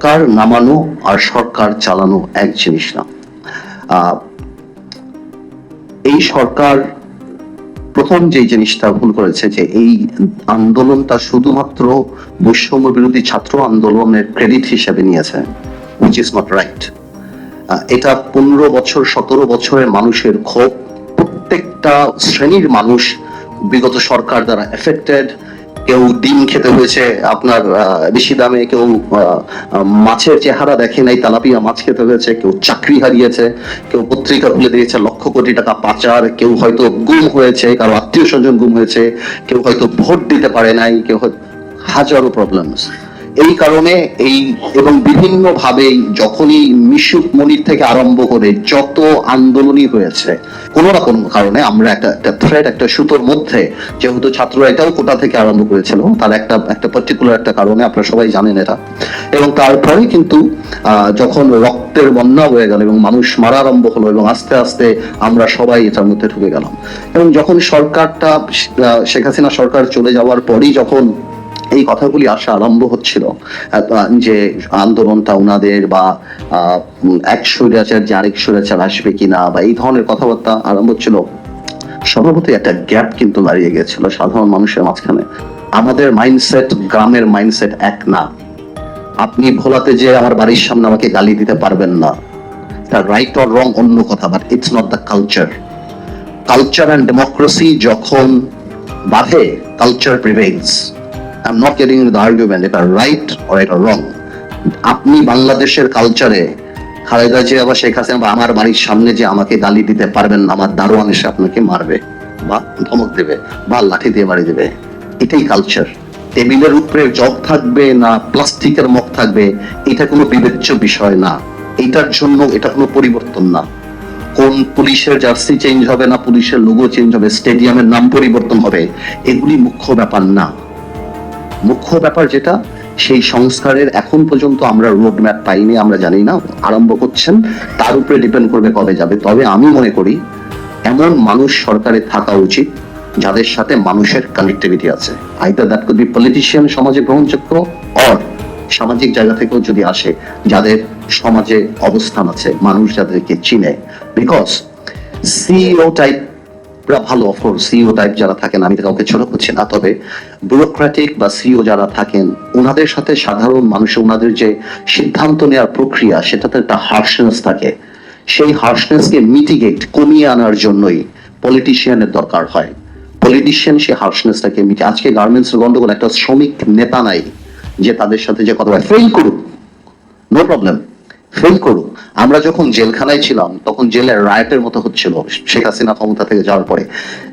সরকার নামানো আর সরকার চালানো এক জিনিস না। এই সরকার প্রথম যে জিনিসটা ভুল করেছে যে এই আন্দোলনটা শুধুমাত্র বৈষম্য বিরোধী ছাত্র আন্দোলনের ক্রেডিট হিসেবে নিয়েছে উইচ ইজ নট রাইট এটা পনেরো বছর, সতেরো বছরের মানুষের ক্ষোভ, প্রত্যেকটা শ্রেণির মানুষ বিগত সরকার দ্বারা এফেক্টেড কেউ ডিম খেতে হয়েছে, আপনার বেশি দামে কেউ মাছের চেহারা দেখে নাই, তালাপিয়া মাছ খেতে হয়েছে, কেউ চাকরি হারিয়েছে, কেউ পত্রিকা খুলে দিয়েছে, লক্ষ কোটি টাকা পাচার, কেউ হয়তো গুম হয়েছে, কারও আত্মীয় স্বজন গুম হয়েছে, কেউ হয়তো ভোট দিতে পারে নাই, কেউ হাজারো প্রবলেমস এই কারণে এই এবং বিভিন্ন ভাবে যখনই মিশুক মনির থেকে আরম্ভ করে যত আন্দোলনই হয়েছে, কোন না কোনো কারণে আমরা একটা একটা থ্রেড একটা সুতোর মধ্যে, যেহেতু ছাত্ররা এটাও কোটা থেকে আরম্ভ করেছিল, তার একটা একটা পার্টিকুলার একটা কারণে আপনারা সবাই জানেন এটা। এবং তারপরে কিন্তু যখন রক্তের বন্যা হয়ে গেল এবং মানুষ মারা আরম্ভ হলো এবং আস্তে আস্তে আমরা সবাই এটার মধ্যে ঢুকে গেলাম। এবং যখন সরকারটা শেখ হাসিনা সরকার চলে যাওয়ার পরই যখন এই কথাগুলি আসা আরম্ভ হচ্ছিল। যে আন্দোলনটা উনাদের বা এক স্বৈরাচার যে আরেক স্বৈরাচার আসবে কিনা বা এই ধরনের কথাবার্তা আরম্ভ হচ্ছিল। স্বভাবতই একটা গ্যাপ কিন্তু দাঁড়িয়ে গেছিল সাধারণ মানুষের মাঝখানে। আমাদের মাইন্ডসেট গ্রামের মাইন্ডসেট এক না। আপনি ভোলাতে যে আমার বাড়ির সামনে আমাকে গালি দিতে পারবেন না। তার রাইট অর রং অন্য কথা but it's not the culture culture and democracy যখন বাধে culture prevails I am not getting the argument এটা রাইট অর এটা রং আপনি বাংলাদেশের কালচারে খালেদা জিয়া বা শেখ হাসিনা বা আমার বাড়ির সামনে যে আমাকে গালি দিতে পারবেন, আমার দারোয়ান এসে আপনাকে মারবে বা ধমক দেবে বা লাঠি দিয়ে মারি দেবে, এটাই কালচার টেবিলের উপরে জগ থাকবে না প্লাস্টিকের মগ থাকবে, এটা কোনো বিবেচ্য বিষয় না। এটার জন্য এটা কোনো পরিবর্তন না। কোন পুলিশের জার্সি চেঞ্জ হবে না, পুলিশের লোগো চেঞ্জ হবে, স্টেডিয়ামের নাম পরিবর্তন হবে, এগুলি মুখ্য ব্যাপার না। মুখ্য ব্যাপার যেটা, সেই সংস্কারের এখন পর্যন্ত আমরা রোড ম্যাপ পাইনি, আমরা জানি না, আরম্ভ করছেন, তার উপরে ডিপেন্ড করবে কবে যাবে। তবে আমি মনে করি, এমন মানুষ সরকারে থাকা উচিত, যাদের সাথে মানুষের কানেক্টিভিটি আছে। Either that could be politician সমাজে গ্রহণযোগ্য অর সামাজিক জায়গা থেকেও যদি আসে, যাদের সমাজে অবস্থান আছে, মানুষ যাদেরকে চিনে। বিকজ সিইও টাইপ ওরা ভালো অফকোর্স সিইও টাইপ যারা থাকেন, আমি কাউকে ছোট করছি না, তবে ব্যুরোক্রেটিক বা সিইও যারা থাকেন ওনাদের সাথে সাধারণ মানুষ ওনাদের যে সিদ্ধান্ত নেওয়ার প্রক্রিয়া, সেটাতে একটা হার্শনেস থাকে। সেই হার্শনেসকে মিটিগেট কমিয়ে আনার জন্যই পলিটিশিয়ানের দরকার হয়। পলিটিশিয়ান সেই হার্শনেসটাকে মিটে আজকে গার্মেন্টস গন্ডগোল, একটা শ্রমিক নেতা নাই, যে তাদের সাথে যে কথা ফেল করুক নো প্রবলেম ফেল করুক আমরা যখন জেলখানায় ছিলাম, তখন জেলের রায়টের মতো হচ্ছিল। শেখ হাসিনা ক্ষমতা থেকে যাওয়ার পরে।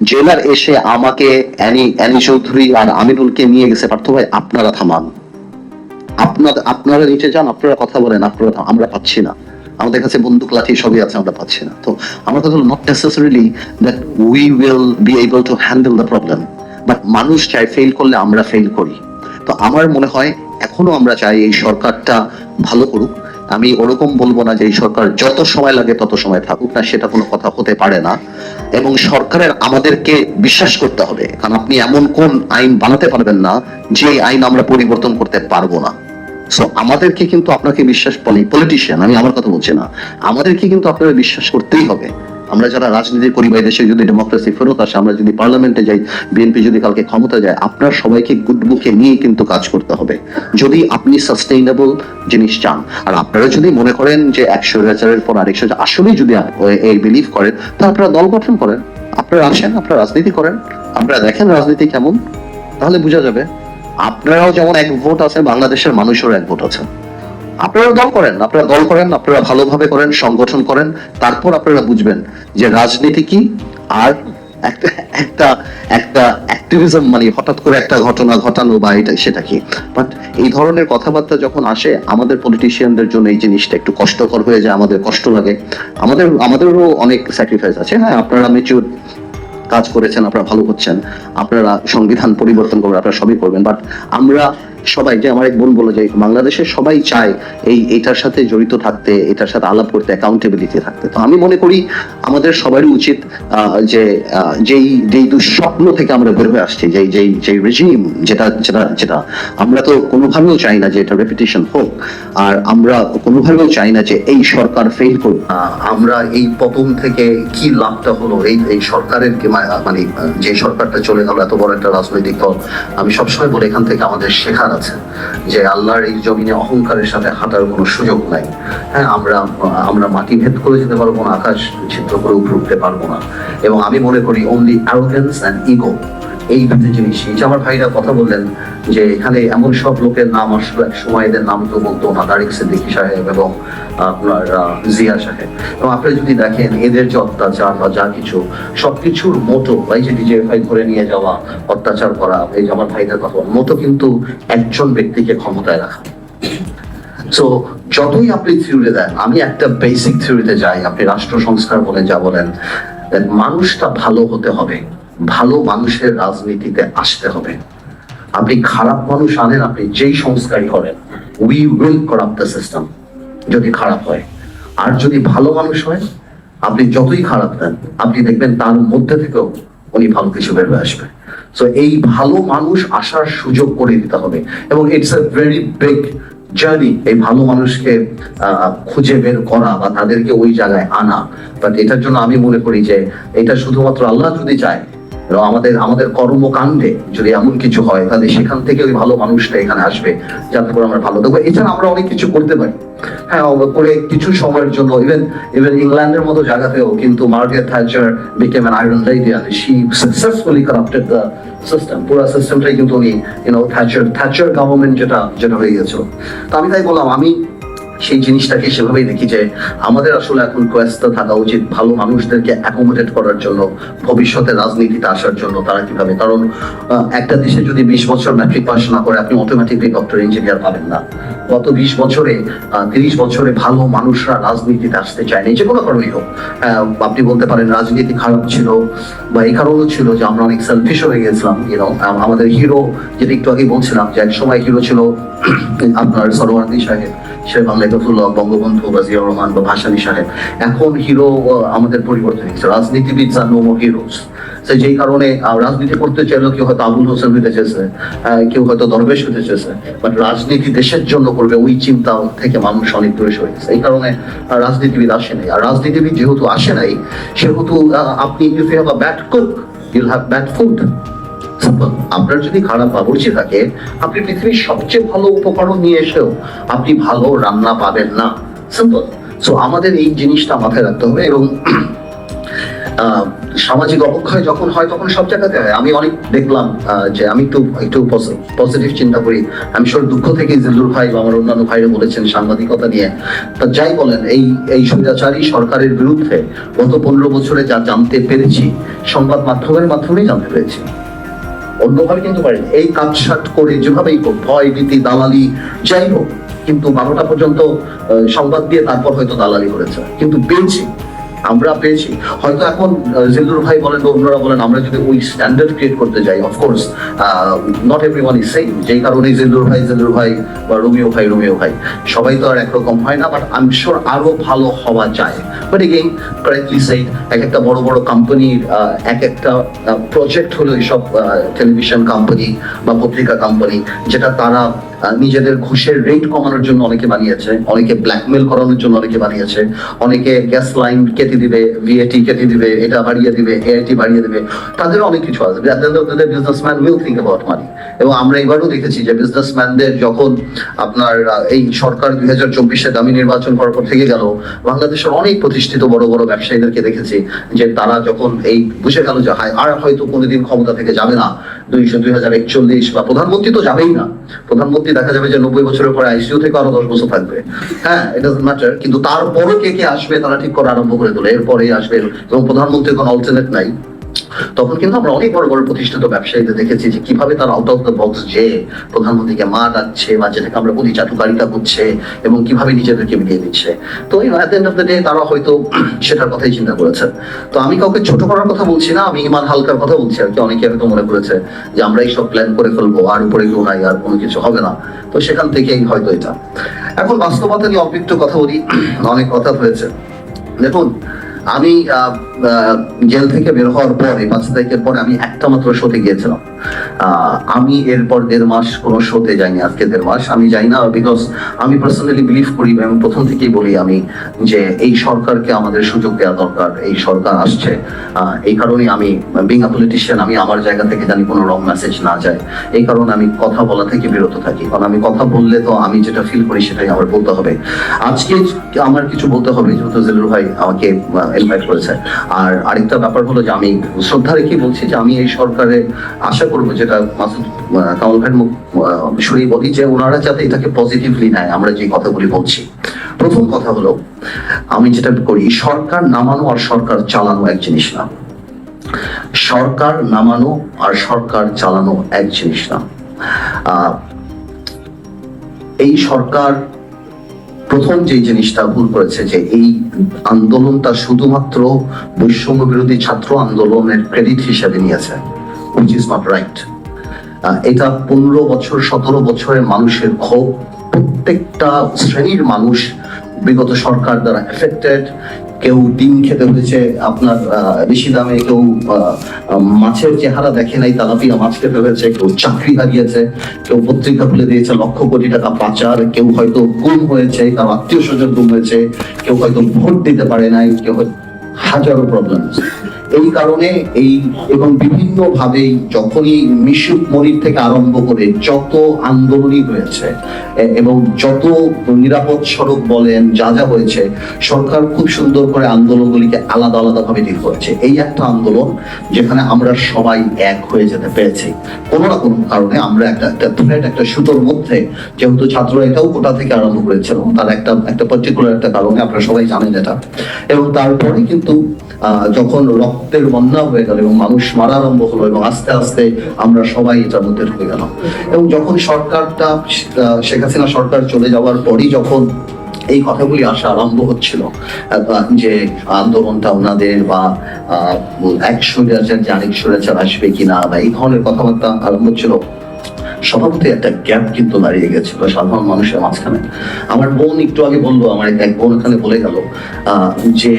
জেলার এসে আমাকে অ্যানি অ্যানি চৌধুরী আর আমিনুলকে নিয়ে গেছে। পার্থ ভাই, আপনারা থামান। আপনারা আপনারা নিচে যান, আপনারা কথা বলেন, আপনারা আমরা পাচ্ছি না। আমাদের কাছে বন্দুক, লাঠি সবই আছে, আমরা পাচ্ছি না। তো আমার কথা হলো not necessarily that we will be able to handle the problem but মানুষ চায় ফেল করলে আমরা ফেল করি। তো আমার মনে হয়, এখনও আমরা চাই এই সরকারটা ভালো করুক। আমি ওরকম বলব না যে এই সরকার যত সময় লাগে তত সময় থাকুক না, সেটা কোনো কথা হতে পারে না। এবং সরকারের আমাদেরকে বিশ্বাস করতে হবে, কারণ আপনি এমন কোন আইন বানাতে পারবেন না, যে আইন আমরা পরিবর্তন করতে পারব না। সো আমাদেরকে কিন্তু আপনাকে বিশ্বাস পলিটিশিয়ান আমি আমার কথা বলছি না, আমাদেরকে কিন্তু আপনাকে বিশ্বাস করতেই হবে। আমরা যারা রাজনীতি করি বা দেশে যদি ডেমোক্রেসি ফেরত আসে, আমরা যদি পার্লামেন্টে যাই বিএনপি যদি কালকে ক্ষমতা যায়, আপনার সবাইকে গুড বুকে নিয়ে কিন্তু কাজ করতে হবে। যদি আপনি সাস্টেইনেবল জিনিস চান। আর আপনারা যদি মনে করেন যে একশো হাজারের পর আরেকশো আসলেই যদি এই বিলিভ করেন, তা আপনারা দল গঠন করেন। আপনারা আসেন, আপনারা রাজনীতি করেন। আপনারা দেখেন রাজনীতি কেমন। তাহলে বোঝা যাবে, আপনারাও যেমন এক ভোট আছে বাংলাদেশের মানুষেরও এক ভোট আছে আপনারা দল করেন, আপনারা দল করেন, আপনারা ভালোভাবে করেন, সংগঠন করেন, তারপর আপনারা বুঝবেন যে রাজনীতি কি আর একটা একটা একটা অ্যাক্টিভিজম মানে হঠাৎ করে একটা ঘটনা ঘটানো বা এটা, সেটা কি? বাট এই ধরনের কথাবার্তা যখন আসে, আমাদের পলিটিশিয়ানদের জন্য এই জিনিসটা একটু কষ্টকর হয়ে যায়, আমাদের কষ্ট লাগে। আমাদের, আমাদেরও অনেক স্যাক্রিফাইস আছে। হ্যাঁ আপনারা মেচুর কাজ করেছেন, আপনারা ভালো করছেন আপনারা সংবিধান পরিবর্তন করবেন, আপনারা সবই করবেন। বাট আমরা সবাই, যে আমার এক বোন বলে যে বাংলাদেশের সবাই চায় এই, এটার সাথে জড়িত থাকতে, এটার সাথে আলাপ করতে অ্যাকাউন্টেবিলিটি থাকতে। তো আমি মনে করি আমাদের সবারই উচিত যে যেই যেই দুঃস্বপ্ন থেকে আমরা বের হয়ে আসছি, যেই যেই যেই রেজিম যেটা যেটা যেটা, আমরা তো কোনোভাবেও চাই না যে এটা রেপুটেশন হোক, আর আমরা কোনোভাবেও চাই না যে এই সরকার ফেল করুক। আমরা এই পতন থেকে কি লাভটা হলো, এই এই সরকারের মানে যে সরকারটা চলে গেল, এত বড় একটা রাজনৈতিক দল, আমি সবসময় বলি এখান থেকে আমাদের শেখার আছে, যে আল্লাহর এই জমিনে অহংকারের সাথে হাঁটার কোনো সুযোগ নাই। হ্যাঁ আমরা আমরা মাটি ভেদ করে যেতে পারব না, আকাশ ছিদ্র করে উপরে উঠতে পারব না। এবং আমি মনে করি অনলি অ্যারোগেন্স অ্যান্ড ইগো এই দুটি জিনিস এই যে আমার ভাইরা কথা বললেন যে এখানে এমন সব লোকের নাম আসলো এক সময় এদের নাম তো বলতো না তারিক সিদ্দিকী সাহেব এবং আপনার জিয়া সাহেব। এবং আপনি যদি দেখেন এদের যে অত্যাচার বা যা কিছু সবকিছুর মোটো এই যে ডিজিএফআই ধরে নিয়ে যাওয়া অত্যাচার করা এই যে আমার ভাইদের কথা বলা, মোটো কিন্তু একজন ব্যক্তিকে ক্ষমতায় রাখা। সো যতই আপনি থিওরি দেন আমি একটা বেসিক থিওরিতে যাই আপনি রাষ্ট্র সংস্কার বলেন যা বলেন মানুষটা ভালো হতে হবে। ভালো মানুষের রাজনীতিতে আসতে হবে। আপনি খারাপ মানুষ আনেন, আপনি যেই সংস্কারই করেন we will corrupt the system যদি খারাপ হয়। আর যদি ভালো মানুষ হয়, আপনি যতই খারাপ দেন আপনি দেখবেন তার মধ্যে থেকেও উনি ভালো কিছু বের হয়ে আসবে। সো এই ভালো মানুষ আসার সুযোগ করে দিতে হবে। এবং it's a very big journey এই ভালো মানুষকে খুঁজে বের করা বা তাদেরকে ওই জায়গায় আনা। বাট এটার জন্য আমি মনে করি যে, এটা শুধুমাত্র আল্লাহ যদি চায় এবং আমাদের আমাদের কর্মকাণ্ডে যদি এমন কিছু হয়, তাহলে সেখান থেকে ওই ভালো মানুষটা এখানে আসবে, যাতে করে আমরা ভালো দেখব এছাড়া আমরা অনেক কিছু করতে পারি। হ্যাঁ করে কিছু সময়ের জন্য ইভেন ইভেন ইংল্যান্ডের মতো জায়গাতেও কিন্তু Margaret Thatcher became an iron lady she successfully corrupted the system. পুরো সিস্টেমটাই কিন্তু উনি ইউনো থ্যাচার থ্যাচার গভর্নমেন্ট যেটা যেটা হয়ে গেছিল তো আমি তাই বললাম, আমি সেই জিনিসটাকে সেভাবেই দেখি যে আমাদের আসলে এখন কোয়েস্ট থাকা উচিত ভালো মানুষদেরকে অ্যাকোমোডেট করার জন্য, ভবিষ্যতে রাজনীতিতে আসার জন্য তারা কীভাবে। কারণ একটা দেশে যদি বিশ বছর ম্যাট্রিক পাস না করে আপনি অটোমেটিকলি ডক্টর ইঞ্জিনিয়ার পাবেন না। গত বিশ বছরে তিরিশ বছরে ভালো মানুষরা রাজনীতিতে আসতে চায়নি যে কোনো কারণেই হোক। আপনি বলতে পারেন রাজনীতি খারাপ ছিল বা এই কারণও ছিল যে আমরা অনেক সেলফিশ হয়ে গেছিলাম ইউনো আমাদের হিরো যেটা একটু আগে বলছিলাম যে এক সময় হিরো ছিল আপনার সরোয়ার্দী সাহেব। বাংলায় গফুল্লাহ বঙ্গবন্ধু বা রহমান বা ভাসানী সাহেব। এখন হিরো আমাদের পরিবর্তন হয়েছে রাজনীতিবিদ নো হিরোজ যেই কারণে রাজনীতি করতে চাইলেও কেউ হয়তো আবুল হোসেন হতে চেয়েছে কেউ হয়তো দরবেশ হতে চেয়েছে বাট রাজনীতি দেশের জন্য করবে ওই চিন্তা থেকে মানুষ অনেক দূরে সরে গেছে। এই কারণে রাজনীতিবিদ আসে নাই। আর রাজনীতিবিদ যেহেতু আসে নাই, সেহেতু আপনি you have a bad cook you'll have bad food. আপনার যদি খারাপ বাবুর্চি থাকে, আপনি পৃথিবীর সবচেয়ে ভালো উপকরণ নিয়ে এসেও আপনি ভালো রান্না পাবেন না। সিম্পল সো আমাদের এই জিনিসটা মাথায় রাখতে হবে এবং সামাজিক অবক্ষয় যখন হয়, তখন সব জায়গাতে হয়। আমি অনেক দেখলাম যে আমি একটু একটু পজিটিভ চিন্তা করি। আমি সব দুঃখ থেকে জিল্লুর ভাই বা আমার অন্যান্য ভাইরা বলেছেন সাংবাদিকতা নিয়ে। তা যাই বলেন, এই এই স্বৈরাচারী সরকারের বিরুদ্ধে গত পনেরো বছরে যা জানতে পেরেছি, সংবাদ মাধ্যমের মাধ্যমেই জানতে পেরেছি। অন্যভাবে কিন্তু পারেন এই কাজ সাট করে যেভাবেই হোক, ভয়, ভীতি, দালালি, যাই হোক, কিন্তু বারোটা পর্যন্ত সংবাদ দিয়ে তারপর হয়তো দালালি করেছে। কিন্তু পেয়েছি আমরা পেয়েছি। হয়তো এখন জিল্লুর ভাই বলেন বা অন্যরা বলেন, আমরা যদি ওই স্ট্যান্ডার্ড ক্রিয়েট করতে যাই of course not every one is same যেই কারণে জিল্লুর ভাই জিল্লুর ভাই বা রোমিও ভাই রোমিও ভাই। সবাই তো আর একরকম হয় না বাট আই এম শিওর আরও ভালো হওয়া যায়। বাট এগেইন কারেক্টলি সেই এক একটা বড় বড় কোম্পানির এক একটা প্রজেক্ট হলো এইসব টেলিভিশন কোম্পানি বা পত্রিকা কোম্পানি যেটা তারা নিজেদের ঘুষের রেট কমানোর জন্য অনেকে বানিয়েছে, অনেকে ব্ল্যাকমেল করানোর জন্য অনেকে বানিয়েছে, অনেকে গ্যাস লাইন কেটে দিবে ভিএটি কেটে দিবে, এটা বাড়িয়ে দিবে এআইটি বাড়িয়ে দিবে, তাদের অনেক কিছু আছে। Businessman will think about money এবং আমরা এবারও দেখেছি যে বিজনেসম্যানদের যখন আপনার এই সরকার দুই হাজার চব্বিশে দামি নির্বাচন করার পর থেকে গেল, বাংলাদেশের অনেক প্রতিষ্ঠিত বড় বড় ব্যবসায়ীদেরকে দেখেছি যে তারা যখন এই বুঝে গেল যে আর হয়তো কোনোদিন ক্ষমতা থেকে যাবে না, দুইশো, দুই হাজার একচল্লিশ বা প্রধানমন্ত্রী তো যাবেই না। প্রধানমন্ত্রী, দেখা যাবে যে নব্বই বছরের পরে আইসিইউ থেকে আরও দশ বছর থাকবে। হ্যাঁ ইট ডাজ ম্যাটার কিন্তু তারপরও কে কে আসবে, তারা ঠিক করা আরম্ভ করে তোলে এরপরেই আসবে, এবং প্রধানমন্ত্রীর কোনো অল্টারনেট নাই। তখন কিন্তু আমরা অনেক বড় বড় প্রতিষ্ঠিত ব্যবসায়ীদের দেখেছি যে কীভাবে তারা আউট অফ দ্য বক্স যে প্রধানমন্ত্রীকে মা ডাকছে বা যেটাকে আমরা বলি চাটুকারিতা করছে এবং কীভাবে নিজেদেরকে বিলিয়ে দিচ্ছে। তো এই at end of the day তারা হয়তো সেটার কথাই চিন্তা করেছে তো আমি কাউকে ছোট করার কথা বলছি না, আমি ইমান হালকার কথা বলছি আর কি। অনেকে হয়তো মনে করেছে যে আমরা এইসব প্ল্যান করে ফেলব, আর উপরে কেউ নাই, আর কোনো কিছু হবে না। তো সেখান থেকেই হয়তো এটা। এখন বাস্তবতা নিয়ে অল্প কথা বলি। অনেক কথা হয়েছে। দেখুন আমি জেল থেকে বের হওয়ার পরে পাঁচ তারিখের পরে আমি একটা মাত্র শোতে গিয়েছিলাম। আমি এরপর দেড় মাস কোনো শোতে যাইনি, আজকে দেড় মাস। আমি যাই না বিকজ আমি পার্সোনালি বিলিভ করি এবং প্রথম থেকেই বলি আমি যে এই সরকারকে আমাদের সুযোগ দেওয়া দরকার, এই সরকার আসছে। এই কারণেই আমি বিং আ পলিটিশিয়ান আমি আমার জায়গা থেকে জানি কোনো রং মেসেজ না যায়। এই কারণে আমি কথা বলা থেকে বিরত থাকি। কারণ আমি কথা বললে তো আমি যেটা ফিল করি সেটাই আমার বলতে হবে। আজকে আমার কিছু বলতে হবে, যেহেতু জেলুর ভাই আমাকে ইনভাইট করেছে। আর আরেকটা ব্যাপার হলো যে আমি শ্রদ্ধা রেখে বলছি যে আমি এই সরকারে আশা করব যেটা মাসুদ ভাইয়ের মুখ শুনেই বলি যে ওনারা যাতে এটাকে পজিটিভলি নেয়, আমরা যে কথাগুলি বলছি। প্রথম কথা হলো, আমি যেটা করি, সরকার নামানো আর সরকার চালানো এক জিনিস না। সরকার নামানো আর সরকার চালানো এক জিনিস না। এই সরকার প্রথম যে জিনিসটা ভুল করেছে, যে এই আন্দোলনটা শুধুমাত্র বৈষম্য বিরোধী ছাত্র আন্দোলনের ক্রেডিট হিসেবে নিয়েছে। হুইচ ইজ নট রাইট এটা পনেরো বছর, সতেরো বছরের মানুষের ক্ষোভ। প্রত্যেকটা শ্রেণির মানুষ বিগত সরকার দ্বারা এফেক্টেড কেউ ডিম খেতে হয়েছে, আপনার বেশি দামে কেউ মাছের চেহারা দেখে নাই, তালাপিয়া মাছ খেতে হয়েছে, কেউ চাকরি হারিয়েছে, কেউ পত্রিকা খুলে দিয়েছে, লক্ষ কোটি টাকা পাচার, কেউ হয়তো গুম হয়েছে কারও আত্মীয় স্বজন গুম হয়েছে, কেউ হয়তো ভোট দিতে পারে নাই, কেউ হাজারো প্রবলেম এই কারণে এই এবং বিভিন্ন ভাবেই যখনই মিশুক মনির থেকে আরম্ভ করে যত আন্দোলনই হয়েছে এবং যত নিরাপদ সড়ক বলেন, যা যা হয়েছে, সরকার খুব সুন্দর করে আন্দোলনগুলিকে আলাদা আলাদা ভাবে ডিল করেছে। এই একটা আন্দোলন যেখানে আমরা সবাই এক হয়ে যেতে পেরেছি। কোনো না কোনো কারণে আমরা একটা একটা থ্রেড একটা সুতোর মধ্যে, যেহেতু ছাত্ররা এটাও কোটা থেকে আরম্ভ করেছিল তার একটা একটা পার্টিকুলার একটা কারণে আপনারা সবাই জানেন এটা। এবং তারপরে কিন্তু যখন রক্তের বন্যা হয়ে গেল এবং মানুষ মারা আরম্ভ হলো এবং আস্তে আস্তে আমরা সবাই এটার মধ্যে ঢুকে গেলাম। এবং যখন সরকারটা শেখ হাসিনা সরকার চলে যাওয়ার পরই যখন এই কথাগুলি আসা আরম্ভ হচ্ছিল যে আন্দোলনটা ওনাদের বা এক স্বৈরাচার যে আরেক স্বৈরাচার আসবে কিনা বা এই ধরনের কথাবার্তা আরম্ভ হচ্ছিল, স্বভাবতই একটা গ্যাপ কিন্তু দাঁড়িয়ে গেছিল সাধারণ মানুষের মাঝখানে। আমার বোন একটু আগে বলল, আমার এক বোন এখানে বলে গেল যে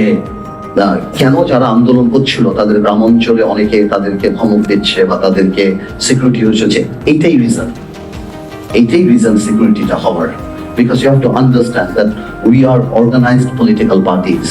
কেন যারা আন্দোলন করছিল? তাদের গ্রাম অঞ্চলে অনেকে তাদেরকে ধমক দিচ্ছে বা তাদেরকে সিকিউরিটি হচ্ছে এইটাই রিজন এইটাই রিজন সিকিউরিটিটা হওয়ার। Because you have to understand that we are organised political parties